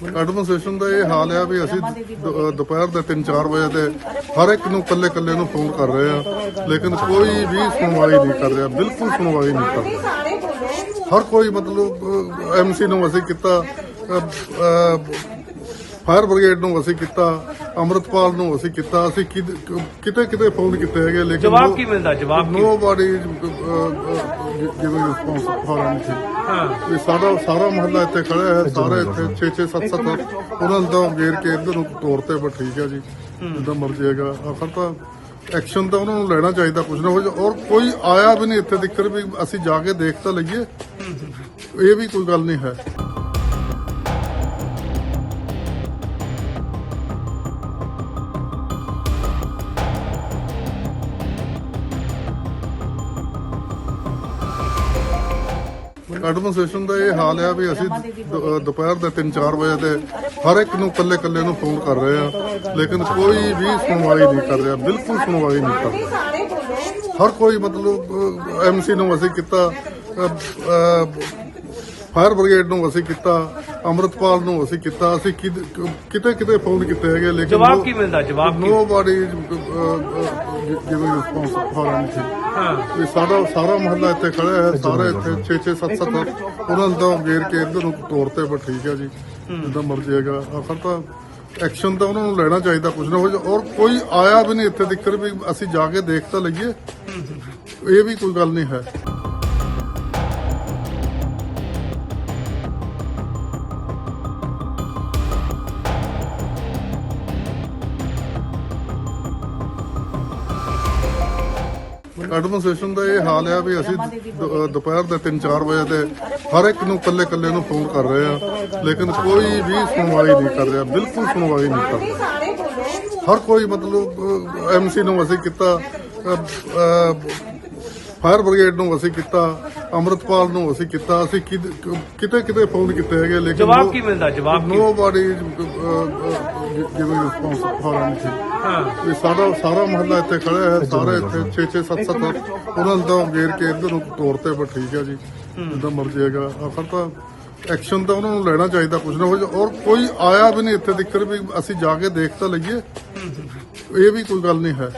Administration ਦਾ ਇਹ ਹਾਲ ਆ ਵੀ ਅਸੀਂ ਦ- ਦੁਪਹਿਰ ਦੇ 3-4 ਵਜੇ ਤੇ ਹਰ ਇੱਕ ਨੂੰ ਕੱਲੇ ਕੱਲੇ ਨੂੰ ਫੋਨ ਕਰ ਰਹੇ ਆ ਲੇਕਿਨ ਕੋਈ ਵੀ ਸੁਣਵਾਈ ਨਹੀਂ ਕਰ ਰਿਹਾ, ਬਿਲਕੁਲ ਸੁਣਵਾਈ ਨਹੀਂ ਕਰ ਰਿਹਾ। ਹਰ ਕੋਈ ਮਤਲਬ ਐਮਸੀ ਨੂੰ ਅਸੀਂ ਕੀਤਾ ਫਾਇਰ ਬ੍ਰਿਗੇਡ ਨੂੰ ਅਸੀਂ ਕੀਤਾ ਅੰਮ੍ਰਿਤਪਾਲ ਨੂੰ ਅਸੀਂ ਕੀਤਾ ਅਸੀਂ ਕਿਤੇ ਕਿਤੇ ਫੋਨ ਕੀਤੇ ਹੈਗੇ ਲੇਕਿਨ ਜਵਾਬ ਕੀ ਮਿਲਦਾ ਜਵਾਬ ਕੀ? Nobody giving response for anything ਹਾਂ। ਵੀ ਸਾਡਾ ਸਾਰਾ ਮਹੱਲਾ ਇੱਥੇ ਖੜਿਆ ਹੈ ਸਾਰੇ ਇੱਥੇ 6 6 7 7 ਉਹਨਾਂ ਨੂੰ ਤਾਂ ਗੇਰ ਕੇ ਇੱਧਰ ਨੂੰ ਤੋਰਤੇ ਪਰ ਠੀਕ ਹੈ ਜੀ ਜਿੱਦਾਂ ਮਰਜ਼ੀ ਹੈਗਾ। ਆਖਰ ਤਾਂ ਐਕਸ਼ਨ ਤਾਂ ਉਹਨਾਂ ਨੂੰ ਲੈਣਾ ਚਾਹੀਦਾ ਕੁਝ ਨਾ ਕੁਝ ਔਰ ਕੋਈ ਆਇਆ ਵੀ ਨਹੀਂ ਇੱਥੇ ਤੱਕ ਵੀ ਅਸੀਂ ਜਾ ਕੇ ਦੇਖ ਤਾਂ ਲਈਏ। ਇਹ ਵੀ ਕੋਈ ਗੱਲ ਨਹੀਂ ਹੈ। ਐਡਮਿਨਿਸਟ੍ਰੇਸ਼ਨ ਦਾ ਇਹ ਹਾਲ ਆ ਵੀ ਅਸੀਂ ਦ- ਦੁਪਹਿਰ ਦੇ 3-4 ਵਜੇ ਤੇ ਹਰ ਇੱਕ ਨੂੰ ਇਕੱਲੇ ਇਕੱਲੇ ਨੂੰ ਫੋਨ ਕਰ ਰਹੇ ਆ ਲੇਕਿਨ ਕੋਈ ਵੀ ਸੁਣਵਾਈ ਨਹੀਂ ਕਰ ਰਿਹਾ, ਬਿਲਕੁਲ ਸੁਣਵਾਈ ਨਹੀਂ ਕਰ ਰਿਹਾ। ਹਰ ਕੋਈ ਮਤਲਬ ਐਮਸੀ ਨੂੰ ਅਸੀਂ ਕੀਤਾ ਫਾਇਰ ਬ੍ਰਿਗੇਡ ਨੂੰ ਅਸੀਂ ਕੀਤਾ ਅੰਮ੍ਰਿਤਪਾਲ ਨੂੰ ਅਸੀਂ ਕੀਤਾ ਅਸੀਂ ਕਿਦ- ਕਿਤੇ ਕਿਤੇ ਫੋਨ ਕੀਤੇ ਹੈਗੇ ਲੇਕਿਨ ਜਵਾਬ ਕੀ ਮਿਲਦਾ ਜਵਾਬ ਕੀ? Nobody giving response for anything ਹਾਂ। ਵੀ ਸਾਡਾ ਸਾਰਾ ਮਹੱਲਾ ਇੱਥੇ ਖੜਿਆ ਹੈ ਸਾਰੇ ਇੱਥੇ 6 6 7 7 ਉਹਨਾਂ ਨੂੰ ਤਾਂ ਗੇਰ ਕੇ ਇੱਧਰ ਨੂੰ ਤੋਰਤੇ ਪਰ ਠੀਕ ਹੈ ਜੀ ਜਿੱਦਾਂ ਮਰਜ਼ੀ ਹੈਗਾ। ਆਖਰ ਤਾਂ ਐਕਸ਼ਨ ਤਾਂ ਉਹਨਾਂ ਨੂੰ ਲੈਣਾ ਚਾਹੀਦਾ ਕੁਝ ਨਾ ਕੁਝ ਔਰ ਕੋਈ ਆਇਆ ਵੀ ਨਹੀਂ ਇੱਥੇ ਤੱਕ ਵੀ ਅਸੀਂ ਜਾ ਕੇ ਦੇਖ ਤਾਂ ਲਈਏ। ਇਹ ਵੀ ਕੋਈ ਗੱਲ ਨਹੀਂ ਹੈ। ਐਡਮਿਨਿਸਟ੍ਰੇਸ਼ਨ ਦਾ ਇਹ ਹਾਲ ਆ ਵੀ ਅਸੀਂ ਦ- ਦੁਪਹਿਰ ਦੇ 3-4 ਵਜੇ ਤੇ ਹਰ ਇੱਕ ਨੂੰ ਕੱਲੇ ਕੱਲੇ ਨੂੰ ਫੋਨ ਕਰ ਰਹੇ ਆ ਲੇਕਿਨ ਕੋਈ ਵੀ ਸੁਣਵਾਈ ਨਹੀਂ ਕਰ ਰਿਹਾ ਬਿਲਕੁਲ ਸੁਣਵਾਈ ਨਹੀਂ ਕਰ ਰਿਹਾ। ਹਰ ਕੋਈ ਮਤਲਬ ਐਮਸੀ ਨੂੰ ਅਸੀਂ ਕੀਤਾ ਫਾਇਰ ਬ੍ਰਿਗੇਡ ਨੂੰ ਅਸੀਂ ਕੀਤਾ ਅੰਮ੍ਰਿਤਪਾਲ ਨੂੰ ਅਸੀਂ ਕੀਤਾ ਅਸੀਂ ਕਿਤੇ ਕਿਤੇ ਫੋਨ ਕੀਤੇ ਹੈਗੇ ਲੇਕਿਨ ਜਵਾਬ ਕੀ ਮਿਲਦਾ? ਜਵਾਬ ਕੀ nobody giving response for anything ਹਾਂ ਵੀ ਸਾਰਾ ਮਹੱਲਾ ਇੱਥੇ ਖੜਾ ਹੈ, ਸਾਰੇ ਇੱਥੇ 6 6 7 7 ਉਹਨਾਂ ਦਾ ਤਾਂ ਗੇਰ ਕੇ ਇੱਧਰ ਨੂੰ ਤੋਰ ਤੇ ਪਰ ਠੀਕ ਹੈ ਜੀ, ਜਿੱਦਾਂ ਮਰਜ਼ੀ ਹੈਗਾ। ਆਖਰ ਤਾਂ ਐਕਸ਼ਨ ਤਾਂ ਉਹਨਾਂ ਨੂੰ ਲੈਣਾ ਚਾਹੀਦਾ ਕੁਝ ਨਾ ਕੁਝ ਔਰ ਕੋਈ ਆਇਆ ਵੀ ਨਹੀਂ ਇੱਥੇ ਤੱਕ ਵੀ ਅਸੀਂ ਜਾ ਕੇ ਦੇਖ ਤਾਂ ਲਈਏ, ਇਹ ਵੀ ਕੋਈ ਗੱਲ ਨਹੀਂ ਹੈ।